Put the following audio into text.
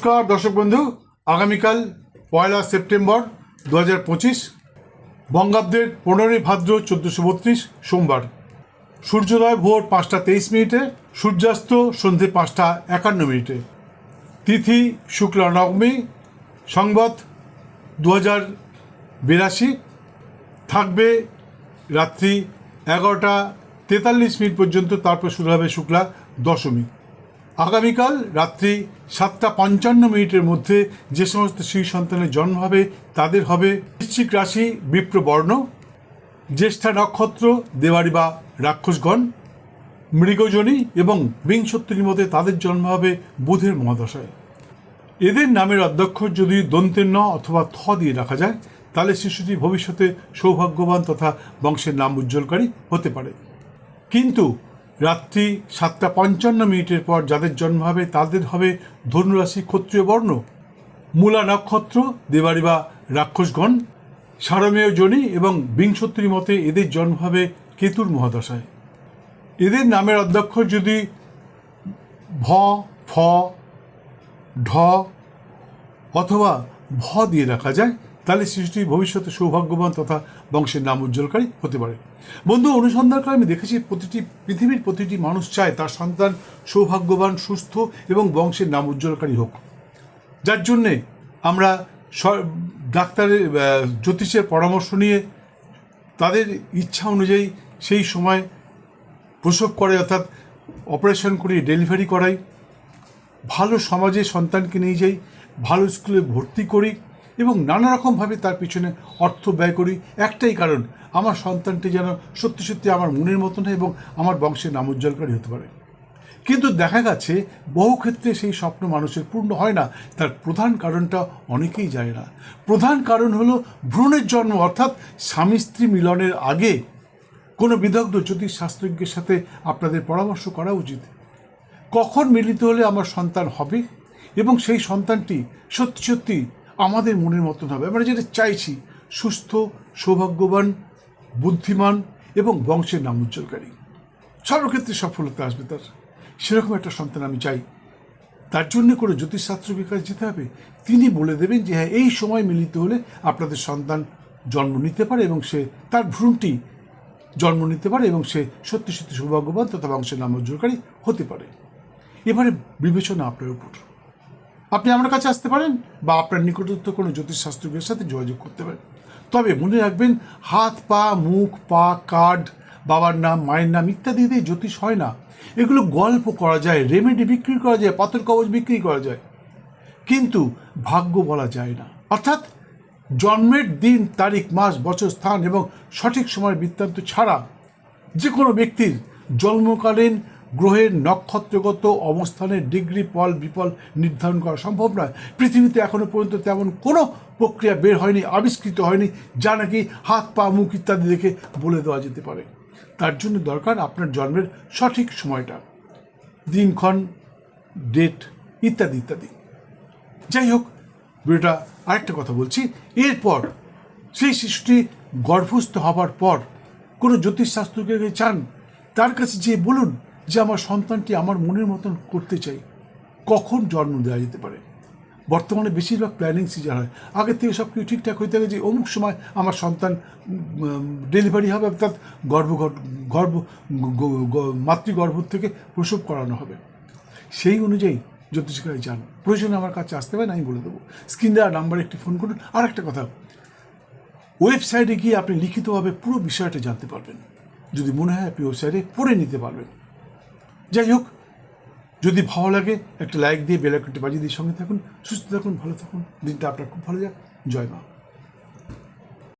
নমস্কার, দর্শক বন্ধু। আগামীকাল পয়লা সেপ্টেম্বর দু হাজার পঁচিশ, বঙ্গাব্দের পনেরোই ভাদ্র চোদ্দোশো বত্রিশ, সোমবার। সূর্যোদয় ভোর পাঁচটা তেইশ মিনিটে, সূর্যাস্ত সন্ধে পাঁচটা একান্ন মিনিটে। তিথি শুক্লা নবমী, সংবাদ দু হাজার বিরাশি। থাকবে রাত্রি এগারোটা তেতাল্লিশ মিনিট পর্যন্ত, তারপর শুরু হবে শুক্লা দশমী। আগামীকাল রাত্রি সাতটা পঞ্চান্ন মিনিটের মধ্যে যে সমস্ত শিশু সন্তানের জন্ম হবে, তাদের হবে বৃশ্চিক রাশি বিপ্রবর্ণ জ্যেষ্ঠা নক্ষত্র, দেওয়ারি বা রাক্ষসগণ, মৃগজনী এবং বিংশত্তরীর মধ্যে তাদের জন্ম হবে বুধের মহাদশায়। এদের নামের অধ্যক্ষর যদি দন্তের ন অথবা থ দিয়ে রাখা যায়, তাহলে শিশুটি ভবিষ্যতে সৌভাগ্যবান তথা বংশের নাম উজ্জ্বলকারী হতে পারে। কিন্তু রাত্রি সাতটা পঞ্চান্ন মিনিটের পর যাদের জন্ম হবে, তাদের হবে ধনুরাশি ক্ষত্রিয় বর্ণ। মূলা নক্ষত্র, দেবারি বা রাক্ষসগণ, সারমেয় জনি এবং বিংশত্রী মতে এদের জন্ম হবে কেতুর মহাদশায়। এদের নামের অধ্যক্ষর যদি ভ, ফ, ঢ অথবা ভ দিয়ে রাখা যায়, তাহলে শিশুটি ভবিষ্যতে সৌভাগ্যবান তথা বংশের নাম উজ্জ্বলকারী হতে পারে। বন্ধু অনুসন্ধান করে আমি দেখেছি প্রতিটি পৃথিবীর প্রতিটি মানুষ চায় তার সন্তান সৌভাগ্যবান, সুস্থ এবং বংশের নাম উজ্জ্বলকারী হোক। যার জন্যে আমরা ডাক্তারের জ্যোতিষের পরামর্শ নিয়ে তাদের ইচ্ছা অনুযায়ী সেই সময় প্রসব করে, অর্থাৎ অপারেশন করি, ডেলিভারি করাই। ভালো সমাজে সন্তানকে নিয়ে যাই, ভালো স্কুলে ভর্তি করি এবং নানা রকমভাবে তার পিছনে অর্থ ব্যয় করি। একটাই কারণ, আমার সন্তানটি যেন সত্যি সত্যি আমার মনের মতন হয় এবং আমার বংশের নাম উজ্জ্বলকারী হতে পারে। কিন্তু দেখা গেছে, বহু ক্ষেত্রে সেই স্বপ্ন মানুষের পূর্ণ হয় না। তার প্রধান কারণটা অনেকেই জানে না। প্রধান কারণ হলো ভ্রূণের জন্ম, অর্থাৎ স্বামী স্ত্রী মিলনের আগে কোনো বিদগ্ধ জ্যোতিষ শাস্ত্রজ্ঞের সাথে আপনাদের পরামর্শ করা উচিত। কখন মিলিত হলে আমার সন্তান হবে এবং সেই সন্তানটি সত্যি সত্যি আমাদের মনের মতন হবে। আমরা যেটা চাইছি, সুস্থ, সৌভাগ্যবান, বুদ্ধিমান এবং বংশের নাম উজ্জ্বলকারী। সর্বক্ষেত্রে সফলতা আসবে তার। সেরকম একটা সন্তান আমি চাই। তার জন্য করে জ্যোতিষশাস্ত্র বিকাশ যেতে হবে? তিনি বলে দেবেন যে হ্যাঁ এই সময় মিলিত হলে আপনাদের সন্তান জন্ম নিতে পারে এবং সে তার ভ্রূণটি জন্ম নিতে পারে এবং সে সত্যি সত্যি সৌভাগ্যবান তথা বংশের নাম উজ্জ্বলকারী হতে পারে। এবারে বিবেচনা আপনার উপর। আপনি আমার কাছে আসতে পারেন বা আপনার নিকটস্থ কোনো জ্যোতিষশাস্ত্রজ্ঞের সাথে যোগাযোগ করতে পারেন। তবে মনে রাখবেন, হাত, পা, মুখ, পা, কার্ড, বাবার নাম, মায়ের নাম ইত্যাদি দিয়ে জ্যোতিষ হয় না। এগুলো গল্প করা যায় রেমেডি বিক্রি করা যায়, পাথর কবচ বিক্রি করা যায়। কিন্তু ভাগ্য বলা যায় না। অর্থাৎ জন্মের দিন, তারিখ, মাস, বছর, স্থান এবং সঠিক সময়ের বৃত্তান্ত ছাড়া যে কোনো ব্যক্তির জন্মকালীন গ্রহের নক্ষত্রগত অবস্থানের ডিগ্রি পল বিপল নির্ধারণ করা সম্ভব নয়। পৃথিবীতে এখনও পর্যন্ত তেমন কোনো প্রক্রিয়া বের হয়নি, আবিষ্কৃত হয়নি, যা নাকি হাত, পা, মুখ ইত্যাদি দেখে বলে দেওয়া যেতে পারে। তার জন্য দরকার আপনার জন্মের সঠিক সময়টা, দিনক্ষণ, ডেট ইত্যাদি ইত্যাদি। যাই হোক ভিডিওটা আরেকটা কথা বলছি। এরপর সেই শিশুটি গর্ভস্থ হবার পর কোনো জ্যোতিষশাস্ত্রকে চান, তার কাছে যে বলুন যে আমার সন্তানটি আমার মনের মতন করতে চাই, কখন জন্ম দেওয়া যেতে পারে? বর্তমানে বেশিরভাগ প্ল্যানিং সিজার হয়। আগের থেকে সব কিছু ঠিকঠাক হয়ে থাকে যে অমুক সময় আমার সন্তান ডেলিভারি হবে, অর্থাৎ গর্ভ গর্ভ মাতৃগর্ভ থেকে প্রসব করানো হবে। সেই অনুযায়ী জ্যোতিষকারী যান। প্রয়োজনে আমার কাছে আসতে পারেন, আমি বলে দেবো। স্ক্রিন দেওয়ার নাম্বারে একটি ফোন করুন। আর একটা কথা ওয়েবসাইটে গিয়ে আপনি লিখিতভাবে পুরো বিষয়টা জানতে পারবেন। যদি মনে হয় আপনি ওয়েবসাইটে পড়ে নিতে পারবেন। যাই হোক, যদি ভালো লাগে, একটা লাইক দিয়ে বেলাকনটি বাজিয়ে দিয়ে সঙ্গে থাকুন, সুস্থ থাকুন, ভালো থাকুন। দিনটা আপনার খুব ভালো যাক। জয় মা।